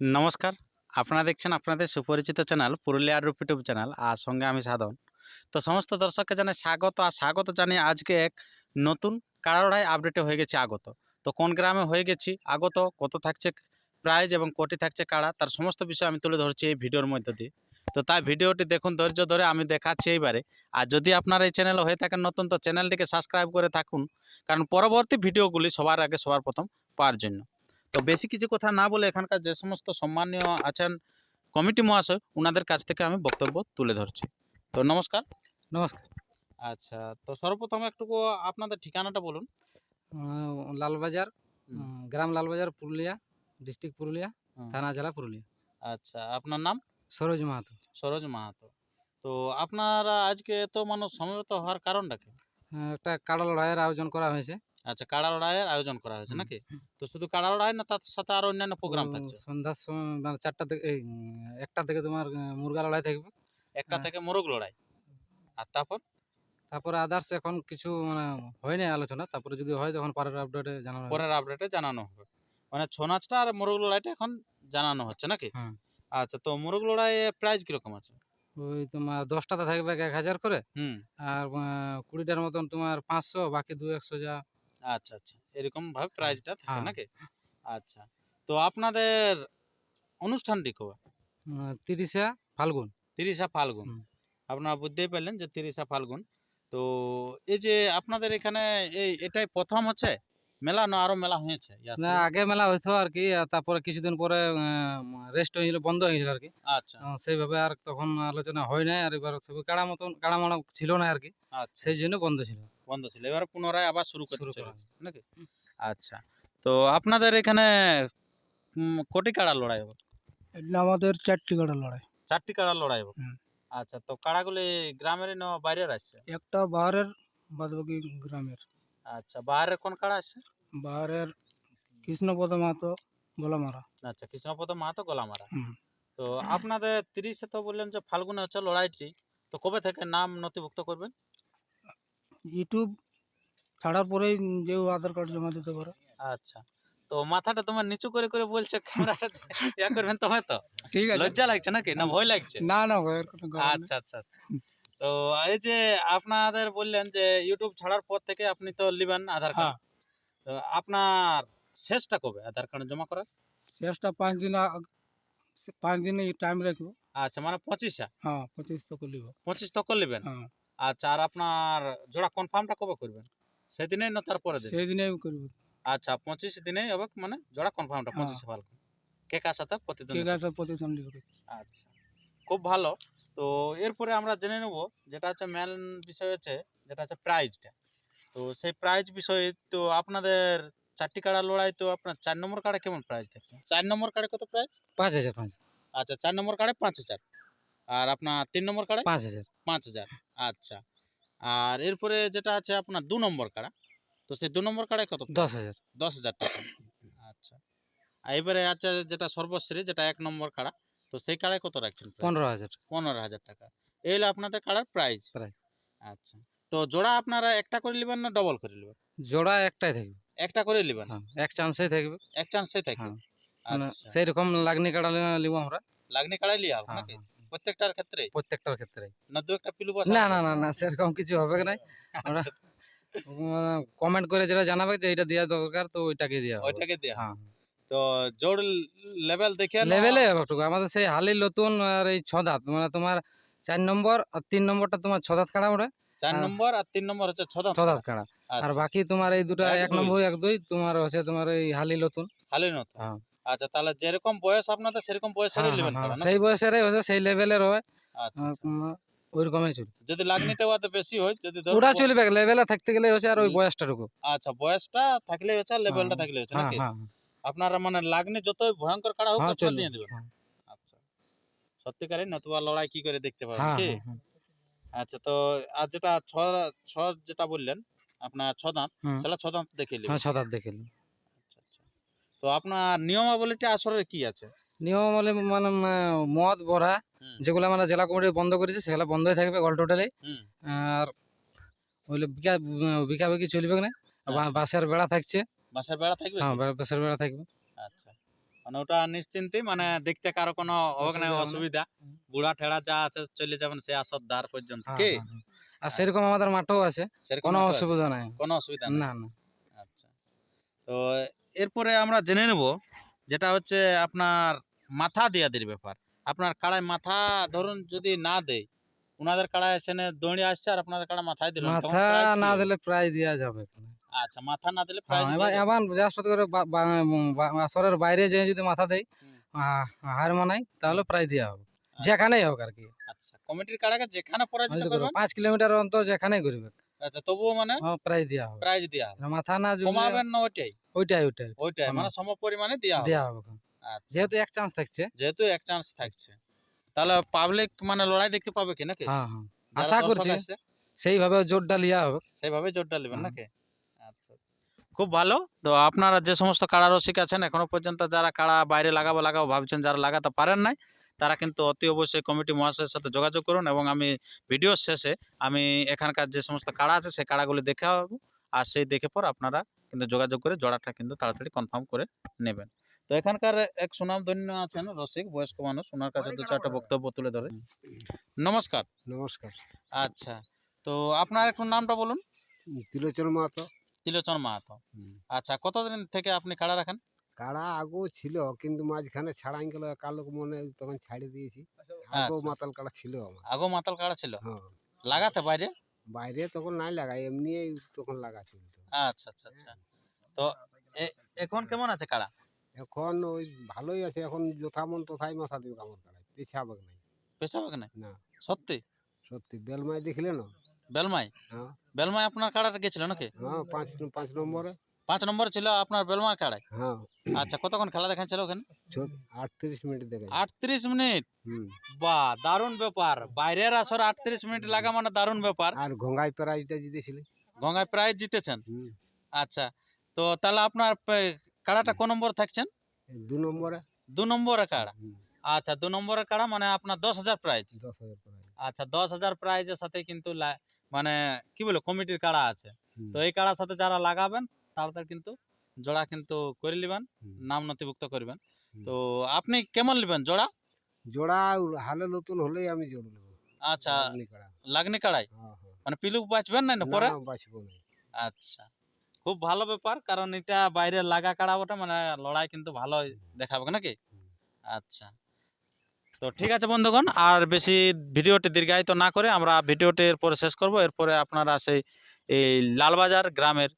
নমস্কার। আপনারা দেখছেন আপনাদের সুপরিচিত চ্যানেল পুরুলিয়ার রূপ ইউটিউব চ্যানেল। আর সঙ্গে আমি সাধন। তো সমস্ত দর্শককে জানাই স্বাগত। আর স্বাগত জানিয়ে আজকে এক নতুন কারাড়াই আপডেটে হয়ে গেছে আগত। তো কোন গ্রামে হয়ে গেছি আগত, কত থাকছে প্রাইজ এবং কোটি থাকছে কাড়া, তার সমস্ত বিষয় আমি তুলে ধরছি এই ভিডিওর মধ্যে দিয়ে। তো তাই ভিডিওটি দেখুন, ধৈর্য ধরে আমি দেখাচ্ছি এইবারে। আর যদি আপনার এই চ্যানেলে হয়ে থাকেন নতুন, তো চ্যানেলটিকে সাবস্ক্রাইব করে থাকুন। কারণ পরবর্তী ভিডিওগুলি সবার আগে সবার প্রথম পাওয়ার জন্য। তো বেশি কিছু কথা না বলে এখানকার যে সমস্ত সম্মানীয় আছেন কমিটি মহাশয় ওনাদের কাছ থেকে আমি বক্তব্য তুলে ধরছি। তো নমস্কার। নমস্কার। আচ্ছা তো সর্বপ্রথম একটুকু আপনাদের ঠিকানাটা বলুন। লালবাজার গ্রাম লালবাজার পুরুলিয়া ডিস্ট্রিক্ট পুরুলিয়া থানা জেলা পুরুলিয়া। আচ্ছা আপনার নাম? সরোজ মাহাতো। সরোজ মাহাতো। তো আপনারা আজকে এত মানুষ সমবেত হওয়ার কারণটা কি? একটা কাড়া লড়াইয়ের আয়োজন করা হয়েছে। আচ্ছা কাড়া লড়াইয়ের আয়োজন করা হয়েছে নাকি? তো শুধু কাড়া লড়াই না তার সাথে আরও অন্যান্য প্রোগ্রাম থাকছে। সন্ধ্যার সময় মানে চারটা থেকে এই একটা থেকে তোমার মুরগা লড়াই থাকবে। একটা হ্যাঁ। থেকে মোরগ লড়াই আর তারপর? তারপরে আদার্স এখন কিছু মানে হয়নি আলোচনা। তারপরে যদি হয় তখন পরের আপডেটে জানানো পরের আপডেটে জানানো হবে। মানে ছৌ নাচটা আর মোরগ লড়াইটা এখন জানানো হচ্ছে নাকি? আচ্ছা তো মোরগ লড়াইয়ে প্রাইস কীরকম আছে? ওই তোমার দশটাতে থাকবে এক হাজার করে। হুম। আর কুড়িটার মতন তোমার পাঁচশো বাকি দু একশো যা আচ্ছা আচ্ছা। এরকম ভাবে প্রাইজটা থাকে হ্যাঁ। নাকি? আচ্ছা। তো আপনাদের অনুষ্ঠানটি কবে? তিরিশে ফাল্গুন। তিরিশা ফাল্গুন। আপনারা বুঝতেই পারলেন যে তিরিশা ফাল্গুন। তো এই যে আপনাদের এখানে এই এটাই প্রথম হচ্ছে? মেলা না আরও মেলা হয়েছে? না আগে মেলা হইতো আর কি আর তারপরে কিছুদিন পরে রেস্ট হয়ে গেল বন্ধ হয়ে গেল আর কি। আচ্ছা। সেইভাবে আর তখন আলোচনা হয় নাই আর এবার সব কাড়া মতন কাড়া মানা ছিল না আর কি। আচ্ছা। সেই জন্য বন্ধ ছিল। বন্ধ ছিল এবার পুনরায় আবার শুরু করতে শুরু করা। এসেছে, নাকি আচ্ছা তো আপনাদের এখানে কোটি কাড়া লড়াই হবে? আমাদের চারটি কাড়া লড়াই। চারটি কাড়া লড়াই হবে? আচ্ছা তো কাড়াগুলি গ্রামের না বাইরের আসছে? একটা বাহারের বাদবাকি গ্রামের। আচ্ছা বাইরের কোন কাড়া আসছে বাহারের কৃষ্ণপদ মাহাতো গলামারা। আচ্ছা কৃষ্ণপদ মাহাতো গলামারা। তো আপনাদের তিরিশে তো বললেন যে ফাল্গুনে হচ্ছে লড়াইটি তো কবে থেকে নাম নথিভুক্ত করবেন? ইউটিউব ছাড়ার পরেই যে আধার কার্ড জমা দিতে পারে। আচ্ছা তো মাথাটা তোমার নিচু করে করে বলছে ক্যামেরাটা ইয়া করবেন তো? হয়তো ঠিক লজ্জা লাগছে নাকি? না ভয় লাগছে? না না নেই। আচ্ছা আচ্ছা আচ্ছা। তো এই যে আপনাদের বললেন যে ইউটিউব ছাড়ার পর থেকে আপনি তো লিবেন আধার কার্ড। হ্যাঁ। তো আপনার শেষটা কবে আধার কার্ড জমা করার? শেষটা পাঁচ দিন পাঁচ দিনে টাইম রাখব আচ্ছা মানে পঁচিশা? হ্যাঁ পঁচিশ তো করলিব পঁচিশ তক লিবেন হ্যাঁ। আচ্ছা আর আপনার জোড়া কনফার্মটা কবে করবেন? সেদিনে না তারপরে সেই দিনে করব। আচ্ছা পঁচিশ দিনে হবে মানে জোড়া কনফার্মটা হ্যাঁ। পঁচিশে ফাল্গুন কে কার সাথে? কে প্রতিদ্বন্দ্বী গাছে প্রতিদ্বন্দ্বী করে আচ্ছা। খুব ভালো। তো এরপরে আমরা জেনে নেব যেটা হচ্ছে মেন বিষয় হচ্ছে যেটা হচ্ছে প্রাইজটা তো সেই প্রাইজ বিষয়ে তো আপনাদের চারটি কাড়া লড়াই তো আপনার চার নম্বর কাড়ে কেমন প্রাইজ থাকছে চার নম্বর কাড়ে কত প্রাইজ পাঁচ হাজার পাঁচ আচ্ছা চার নম্বর কাড়ে পাঁচ হাজার। আর আপনার তিন নম্বর কাড়ে? পাঁচ হাজার। পাঁচ হাজার আচ্ছা। আর এরপরে যেটা আছে আপনার দু নম্বর কাড়া। তো সেই দু নম্বর কাড়ায় কত? দশ হাজার। দশ হাজার টাকা। আচ্ছা। এবারে আছে যেটা সর্বশ্রী যেটা এক নম্বর কাড়া। তো সেই কাড়ায় কত রাখছেন পনেরো হাজার। পনেরো হাজার টাকা। এই হলো আপনাদের কাড়ার প্রাইস। আচ্ছা। তো জোড়া আপনারা একটা করে নেবেন না ডবল করে নেবেন? জোড়া একটাই থাকবে। একটা করে নেবেন? হ্যাঁ এক চান্সেই থাকবে। এক চান্সেই থাকবে? হ্যাঁ। মানে আচ্ছা। সেই রকম লাগনি কাড়া লিব আমরা। লাগনি কাড়াই লিয়া হবে হ্যাঁ, প্রত্যেকটার ক্ষেত্রে? প্রত্যেকটার ক্ষেত্রে। না দু একটা পিলু না না না না সেরকম কিছু হবে না আমরা কমেন্ট করে যেটা জানাবে যে এটা দেওয়া দরকার তো ওইটাকে দেওয়া ওইটাকে দেয়া হ্যাঁ। তো জোড় লেভেল দেখে লেভেলে আমাদের সেই হালির নতুন আর এই মানে তোমার চার নম্বর আর তিন নম্বরটা তোমার ছ দাঁত কাড়া ওটা চার নম্বর আর তিন নম্বর হচ্ছে কাড়া। আর আচ্ছা। বাকি তোমার এই দুটো এক নম্বর এক দুই তোমার হচ্ছে তোমার এই হালি নতুন। হালি নতুন। হ্যাঁ। আচ্ছা তাহলে যেরকম বয়স আপনাদের সেরকম বয়সেরই হ্যাঁ, হ্যাঁ? সেই বয়সেরই হচ্ছে সেই লেভেলের হয়। আচ্ছা আচ্ছা। ওইরকমই চলবে। যদি লাগনিটা বেশি হয় যদি ওটা চলবে লেভেলে থাকতে গেলে হচ্ছে আর ওই। বয়সটাটুকু আচ্ছা বয়সটা থাকলে হচ্ছে লেভেলটা থাকলে হচ্ছে নাকি? আপনারা মানে লাগনি যতই ভয়ঙ্কর কাড়া হোক হ্যাঁ আপনারা দিয়ে দেবেন। হ্যাঁ, আচ্ছা। সত্যিকারে নতুবা লড়াই কি করে দেখতে পাবেন হ্যাঁ কি? আচ্ছা তো আর যেটা ছ ছ যেটা বললেন আপনার ছ দাঁত। সেটা ছ দাঁত দেখে নেবেন। হ্যাঁ ছ দাঁত দেখে। আচ্ছা আচ্ছা। তো আপনার নিয়মাবলীটা আসলে কি আছে? নিয়মাবলী মানে মানে মদ ভরা। যেগুলো আমরা জেলা কমিটি বন্ধ করেছি সেগুলো বন্ধই থাকবে অল টোটালি। আর ওইগুলো বিকা বিকাবিকি চলবে না বা- বাঁশের বেড়া থাকছে। বাসার বেড়া থাকবে হ্যাঁ কি? বা- বাঁশের বেড়া থাকবে। আচ্ছা। মানে ওটা নিশ্চিন্তে মানে দেখতে কারও কোনো অসুবিধা। বুড়া ঠেড়া যা আছে চলে যাবেন সে আসর দ্বার পর্যন্ত হ্যাঁ, কি? হ্যাঁ, হ্যাঁ। আর সেরকম আমাদের মাঠও আছে। কোনো অসুবিধা নাই। কোনো অসুবিধা না না। আচ্ছা। তো এরপরে আমরা জেনে নেব যেটা হচ্ছে আপনার মাথা দেওয়াদের ব্যাপার। আপনার কাড়ায় মাথা ধরুন যদি না দেয় ওনাদের কাড়ায় এসে দৌড়ে আসছে আর আপনাদের কাড়া মাথায় দিল মাথা না দিলে প্রায় দেওয়া যাবে। আচ্ছা মাথা না দিলে হ্যাঁ, এবার জাস্ট করে আসরের বাইরে যেয়ে যদি মাথা দেয় হার মানাই তাহলে প্রায় দেওয়া হবে। যেখানেই হোক আর কি। আচ্ছা কমিটির যেখানে পরাজিত করবে, পাঁচ কিলোমিটার অন্তর যেখানেই করবে আচ্ছা তবুও মানে হ্যাঁ, দেওয়া হবে। প্রাইজ দেওয়া হবে। মাথা না কমাবেন না ওইটাই? ওইটাই ওইটাই। ওইটাই মানে সম পরিমাণে দেওয়া হবে। দেওয়া হবে। আচ্ছা। যেহেতু এক চান্স থাকছে। যেহেতু এক চান্স থাকছে। তাহলে পাবলিক মানে লড়াই দেখতে পাবে কি নাকি? হ্যাঁ হ্যাঁ। আশা করছি সেইভাবে জোরটা লিয়া হবে। সেইভাবে জোরটা নেবেন নাকি? আচ্ছা খুব ভালো। তো আপনারা যে সমস্ত কাড়া রসিক আছেন এখনও পর্যন্ত যারা কাড়া বাইরে লাগাবো লাগাবো ভাবছেন যারা লাগাতে পারেন নাই তারা কিন্তু অতি অবশ্যই কমিটি মহাশয়ের সাথে যোগাযোগ করুন এবং আমি ভিডিওর শেষে আমি এখানকার যে সমস্ত কাড়া আছে সেই কাড়াগুলি দেখে আর সেই দেখে পর আপনারা কিন্তু যোগাযোগ করে জোড়াটা কিন্তু তাড়াতাড়ি কনফার্ম করে নেবেন। তো এখানকার এক সুনাম ধন্য আছেন রসিক বয়স্ক মানুষ ওনার কাছে দু চারটা বক্তব্য তুলে ধরে। নমস্কার। নমস্কার। আচ্ছা তো আপনার একটু নামটা বলুন। তিলোচন মাহাতো। তিলোচন মাহাতো। আচ্ছা কতদিন থেকে আপনি কাড়া রাখেন? কাড়া আগেও ছিল কিন্তু মাঝখানে ছাড়াই গেল কালো মনে তখন ছাড়ে দিয়েছি। আগেও আচ্ছা। মাতাল কাড়া ছিল আমার। আগো মাতাল কাড়া ছিল? হ্যাঁ। লাগাতে বাইরে? বাইরে তখন নাই লাগাই এমনি তখন লাগা ছিল আচ্ছা আচ্ছা আচ্ছা। তো এ- এখন কেমন আছে কাড়া? এখন ওই ভালোই আছে এখন যথা মন তথাই মাথা দিবে কামড় কাড়াই পেছাবে নাই। পেছাবে কেন না। সত্যি? সত্যি বেলমাই দেখলে না? বেলমাই? হ্যাঁ। বেলমাই আপনার কাড়াটা গেছিল নাকি? হ্যাঁ পাঁচ পাঁচ নম্বরে। পাঁচ নম্বর ছিল আপনার বেলমার কাড়ায়? হ্যাঁ। আচ্ছা কতক্ষণ খেলা দেখাচ্ছিল ওখানে? আটত্রিশ মিনিট দেখে আটত্রিশ মিনিট? হুম। বাহ দারুণ ব্যাপার। বাইরের আসর আটত্রিশ মিনিট লাগা মানে দারুণ ব্যাপার। আর ঘঙ্গাই প্রাইজটা জিতেছিলে? গঙ্গায় প্রায় জিতেছেন? হুম। আচ্ছা তো তাহলে আপনার কাড়াটা কোন নম্বর থাকছেন? দু নম্বরে। দু নম্বরে কাড়া? আচ্ছা দু নম্বরের কাড়া মানে আপনার দশ হাজার প্রাইজ। দশ হাজার প্রাইজ। আচ্ছা দশ হাজার প্রাইজের সাথে কিন্তু লা- মানে কি বলে কমিটির কাড়া আছে। তো এই কাড়ার সাথে যারা লাগাবেন তাড়াতাড়ি কিন্তু জোড়া কিন্তু করে নেবেন নাম নথিভুক্ত করবেন। তো আপনি কেমন নেবেন জোড়া? জোড়া হালে নতুন হলেই আমি জোড় নেব। আচ্ছা লাগনি কাড়া। লাগনি কাড়াই? হ্যাঁ, হ্যাঁ। মানে পিলুক বাঁচবেন না পরে? বাঁচবো না। আচ্ছা খুব ভালো ব্যাপার কারণ এটা বাইরে লাগা কাড়া ওটা মানে লড়াই কিন্তু ভালো দেখাবে নাকি? আচ্ছা। তো ঠিক আছে বন্ধুগণ, আর বেশি ভিডিওটি দীর্ঘায়িত না করে আমরা ভিডিওটি এরপরে শেষ করব। এরপরে আপনারা সেই, এই লালবাজার গ্রামের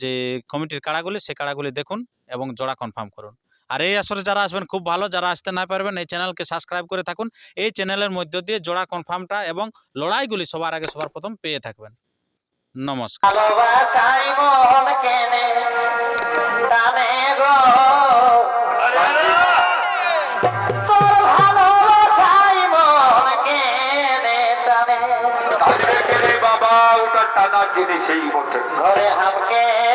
যে কমিটির কাড়াগুলি, সেই কাড়াগুলি দেখুন এবং জোড়া কনফার্ম করুন। আর এই আসরে যারা আসবেন, খুব ভালো, যারা আসতে না পারবেন, এই চ্যানেলকে সাবস্ক্রাইব করে থাকুন। এই চ্যানেলের মধ্য দিয়ে জোড়া কনফার্মটা এবং লড়াইগুলি সবার আগে, সবার প্রথম পেয়ে থাকবেন। নমস্কার। বাবা সেই মতে ঘরে হামকে দমে বকে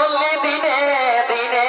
পল্লী দিনে দিনে